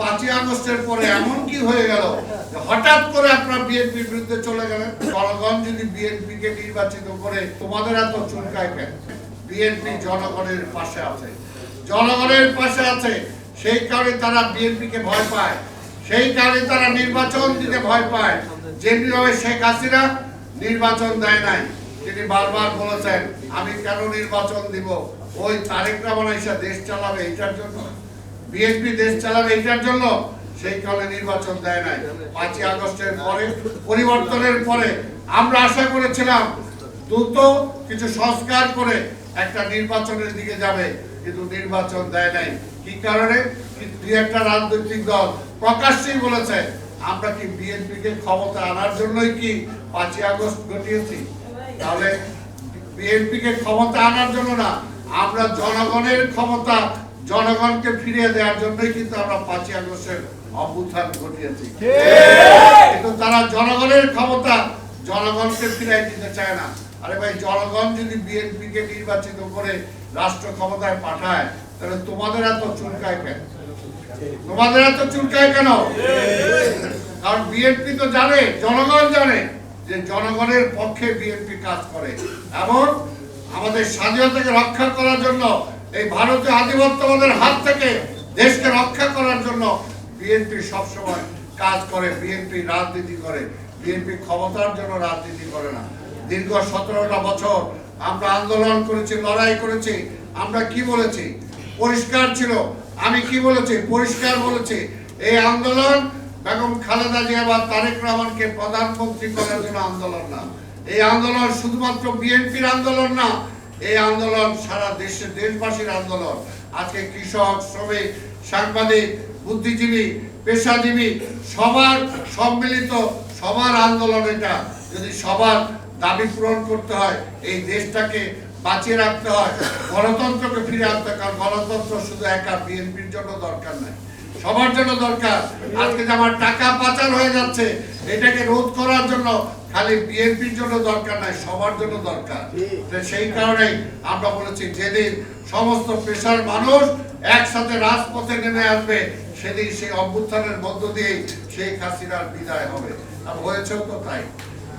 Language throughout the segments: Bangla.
পাঁচই আগস্টের পরে এমন কি হয়ে গেল হঠাৎ করে বিএনপির বিরুদ্ধে চলে গেলেন? জনগণ যদি নির্বাচিত করে, তোমাদের এত চুলকায় কেন? বিএনপি জনগণের পাশে আছে। জনগণের পাশে আছে। সেই কারণে তারা ভয় পায়। সেই কারণে তারা নির্বাচন দিতে ভয় পায়। শেখ হাসিনা নির্বাচন দেয় নাই, তিনি বারবার বলেছেন, আমি কেন নির্বাচন দিব? ওই তারেক রহমান দেশ চালাবে এটার জন্য। বিএনপি দেশ চালাবে এটার জন্য? সেই কারণে নির্বাচন দেয় নাই। পাঁচই আগস্টের পরে, পরিবর্তনের পরে আমরা আশা করেছিলাম দ্রুত কিছু সংস্কার করে একটা নির্বাচনের দিকে যাবে, কিন্তু নির্বাচন দেয় নাই। কি কারণে? দুই একটা রাজনৈতিক দল প্রকাশ্যেই বলেছে, আমরা কি বিএনপি কে ক্ষমতা আনার জন্যই কি পাঁচই আগস্ট ঘটিয়েছি? তাহলে বিএনপি কে ক্ষমতা আনার জন্য না, আমরা জনগণের ক্ষমতা জনগণকে ফিরিয়ে দেওয়ার জন্যই কিন্তু আমরা পাঁচই আগস্টের অভ্যুত্থান ঘটিয়েছি। কিন্তু তারা জনগণের ক্ষমতা জনগণকে ফিরিয়ে দিতে চায় না। আরে ভাই জনগণ যদি বিএনপি কে নির্বাচিত করে রাষ্ট্র ক্ষমতায় পাঠায় তাহলে তোমাদের এত চুলকায় কেন? তোমাদের এত চুলকায় কেন? কারণ বিএনপি তো জানে জনগণ জানে যে জনগণের পক্ষে বিএনপি কাজ করে। এবং আমাদের স্বাধীনতাকে রক্ষা করার জন্য এই ভারতীয় আধিপত্যবাদের হাত থেকে দেশকে রক্ষা করার জন্য বিএনপি সবসময় কাজ করে বিএনপি রাজনীতি করে বিএনপি ক্ষমতার জন্য রাজনীতি করে না। দীর্ঘ সতেরোটা বছর আমরা আন্দোলন করেছি, লড়াই করেছি, আমরা কি বলেছি? পরিষ্কার ছিল, আমি কি বলেছি? পরিষ্কার বলেছি, এই আন্দোলন বেগম খালেদা জিয়া বা তারেক রহমানকে প্রধানমন্ত্রী করার জন্য আন্দোলন না। এই আন্দোলন শুধুমাত্র বিএনপির আন্দোলন না এই আন্দোলন সারা দেশের দেশবাসীর আন্দোলন। আজকে কৃষক, শ্রমিক, সাংবাদিক, বুদ্ধিজীবী, পেশাজীবী, সবার সম্মিলিত, সবার আন্দোলন এটা। যদি সবার দাবি পূরণ করতে হয়, এই দেশটাকে বাঁচিয়ে রাখতে হয়, গণতন্ত্রকে ফিরে আনতে কারণ গণতন্ত্র শুধু একা বিএনপির জন্য দরকার নাই। সবার জন্য দরকার। আজকে যে আমার টাকা পাচার হয়ে যাচ্ছে, এটাকে রোধ করার জন্য খালি বিএনপির জন্য দরকার নাই সবার জন্য দরকার। সেই কারণেই আমরা বলেছি যেদিন সমস্ত পেশার মানুষ একসাথে রাজপথে নেমে আসবে সেদিন সেই অভ্যুত্থানের মধ্য দিয়েই শেখ হাসিনার বিদায় হবে। আর হয়েছেও তো তাই।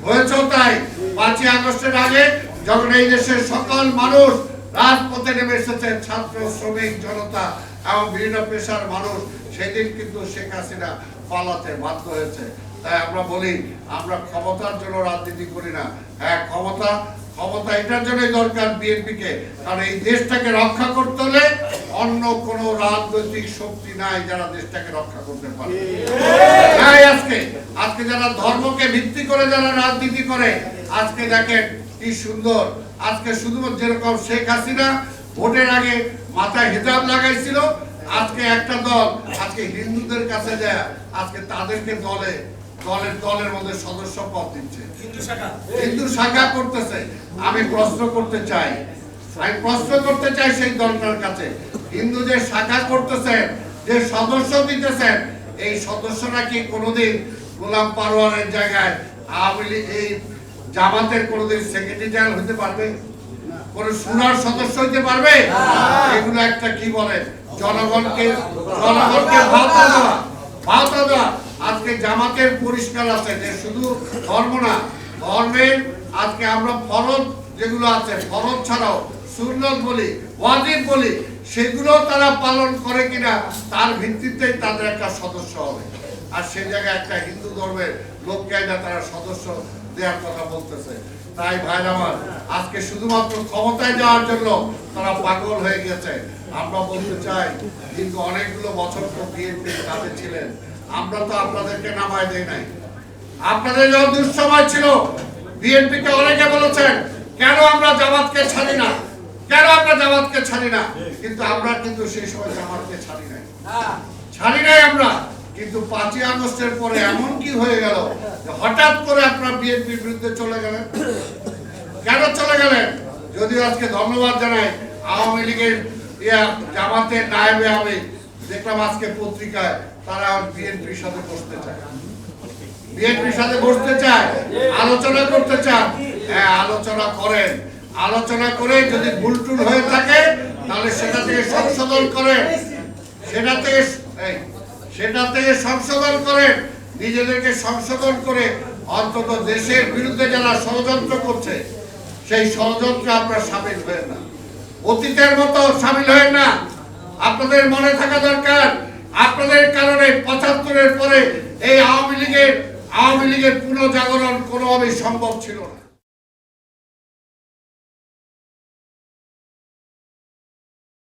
হয়েছেও তাই। পাঁচই আগস্টের আগে যখন এই দেশের সকল মানুষ রাজপথে নেমে এসেছে ছাত্র শ্রমিক জনতা এবং বিভিন্ন পেশার মানুষ সেদিন কিন্তু শেখ হাসিনা পালাতে বাধ্য হয়েছে। তাই আমরা বলি, আমরা ক্ষমতার জন্য রাজনীতি করি না। হ্যাঁ ক্ষমতা ক্ষমতা এটার জন্যই দরকার বিএনপি কে কারণ এই দেশটাকে রক্ষা করতে হলে অন্য কোন রাজনৈতিক শক্তি নাই যারা দেশটাকে রক্ষা করতে পারে। আজকে আজকে যারা ধর্মকে ভিত্তি করে যারা রাজনীতি করে, আজকে দেখেন কি সুন্দর। আজকে শুধুমাত্র যেরকম শেখ হাসিনা ভোটের আগে মাথায় হিজাব লাগাইছিল, আজকে একটা দল, আজকে হিন্দুদের কাছে যায়, আজকে তাদেরকে দলে দলের দলের মধ্যে সদস্য পদ দিচ্ছে। হিন্দু শাখা। করতেছে। আমি প্রশ্ন করতে চাই। আমি প্রশ্ন করতে চাই সেই দলটার কাছে। হিন্দু যে শাখা করতেছেন যে সদস্য দিতেছেন এই সদস্যরা কি কোনোদিন গোলাম পারোয়ারের জায়গায় আওয়ামী লীগ এই জামাতের কোনোদিন সেক্রেটারি জেনারেল হতে পারবে? কোন সুনার সদস্য হতে পারবে? এগুলো একটা কি বলে? জনগণকে জনগণকে ভাতা দেওয়া। ভাতা দেওয়া। আজকে জামাতের পরিষ্কার আছে, যে শুধু ধর্ম না ধর্মের আজকে আমরা ফরজ যেগুলো আছে ফরজ ছাড়াও সুন্নত বলি, ওয়াজিব বলি সেগুলো তারা পালন করে কিনা, তার ভিত্তিতেই তাদের একটা সদস্য হবে। আর সে জায়গায় একটা হিন্দু ধর্মের লোককে না তারা সদস্য দেওয়ার কথা বলতেছে। তাই ভাই আমার, আজকে শুধুমাত্র ক্ষমতায় যাওয়ার জন্য তারা পাগল হয়ে গেছে। আমরা বলতে চাই, কিন্তু অনেকগুলো বছর তো বিএনপির কাছে ছিলেন। আমরা তো আপনাদেরকে নামায় দেই নাই। আপনাদের যখন দুঃসময় ছিল বিএনপি কে অনেকে বলেছেন, কেন আমরা জামাতকে ছাড়ি না? কেন আমরা জামাতকে ছাড়ি না? কিন্তু আমরা কিন্তু সেই সময় জামাতকে ছাড়ি নাই। ছাড়ি নাই আমরা, কিন্তু পাঁচই আগস্টের পরে এমন কি হয়ে গেল হঠাৎ করে আপনারা বিএনপির বিরুদ্ধে চলে গেলেন? কেন চলে গেলেন? যদিও আজকে ধন্যবাদ জানাই আওয়ামী লীগের জামাতের নায়েবে আমি দেখলাম আজকে পত্রিকায় তারা বিএনপির সাথে বসতে চায়। বিএনপির সাথে বসতে চায়, আলোচনা করতে হ্যাঁ আলোচনা করেন। আলোচনা করে যদি হয়ে থাকে, তাহলে সেটা থেকে সংশোধন করেন। সেটা থেকে সেটা থেকে সংশোধন করেন। নিজেদেরকে সংশোধন করে অন্তত দেশের বিরুদ্ধে যারা ষড়যন্ত্র করছে, সেই ষড়যন্ত্রে আপনারা সামিল হয়ে না অতীতের মতো সামিল হয় না। আপনাদের মনে থাকা দরকার। আপনাদের কারণে পঁচাত্তরের পরে এই আওয়ামী লীগের আওয়ামী লীগের পুনঃজাগরণ কোনোভাবেই সম্ভব ছিল না।